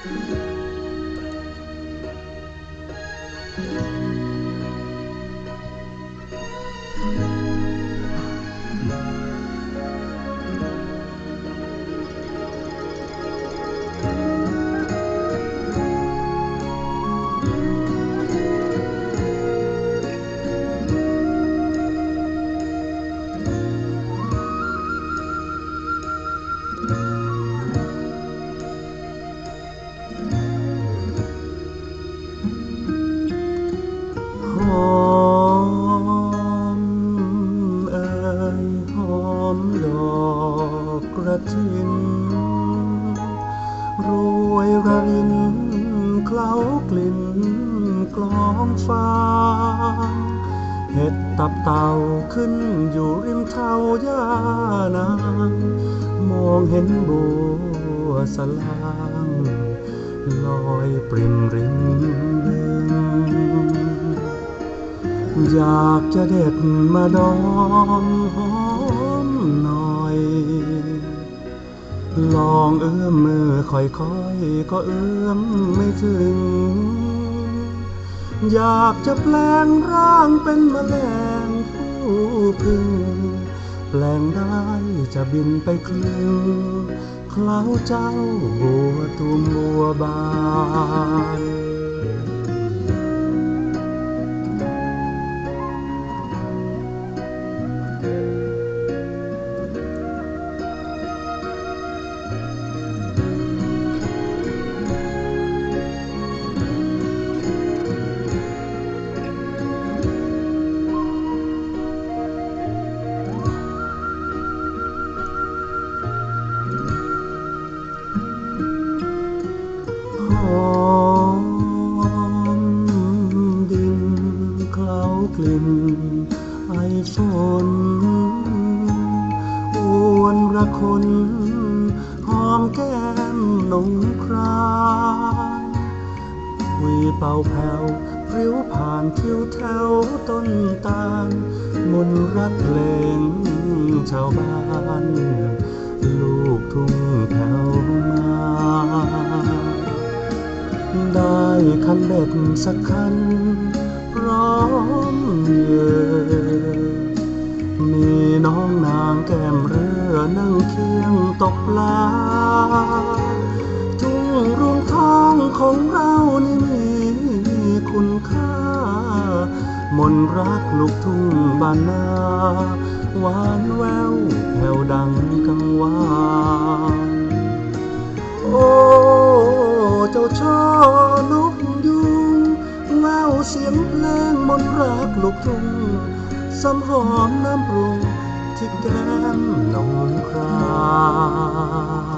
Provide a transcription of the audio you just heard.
หอ มเอ่ยหอมดอกกระถินรวยระรินเคล้ากลิ่นกลอมฟ้า เห็ดตับเต่าขึ้นอยู่ริมเท้าย่านางมองเห็นบัวสลาง ลอยปริมริมบึง อยากจะเด็ดมาดอมหอมหน่อย ลองเอื้อมมือค่อยๆ ก็เอื้อมไม่ถึง อยากจะแปลงร่างเป็นแมลงผู้พึ่ง แปลงได้จะบินไปคลึงเคล้าเจ้าบัวตูมบัวบาน วนระคนหอมแก้มนงครานวีเป่าแผ่วพริ้วผ่านทิวแถวต้นตาลมนรักเพลงชาวบ้านลูกทุ่งแถวมาได้คันเบ็ดสักคันพร้อมเหยอมีน้องนางแก้มเรือ นั่งเคียงตกปลา ทุ่งรวงทองของเรานี่มีคุณค่า มนรักลูกทุ่งบานนา หวานแววแผ่วดังกังวานโอ้เจ้าช่อนกยุงแววเสียงเพลงมนรักลูกทุ่งซ้ำหอมน้ำปรุงที่แก้ non ra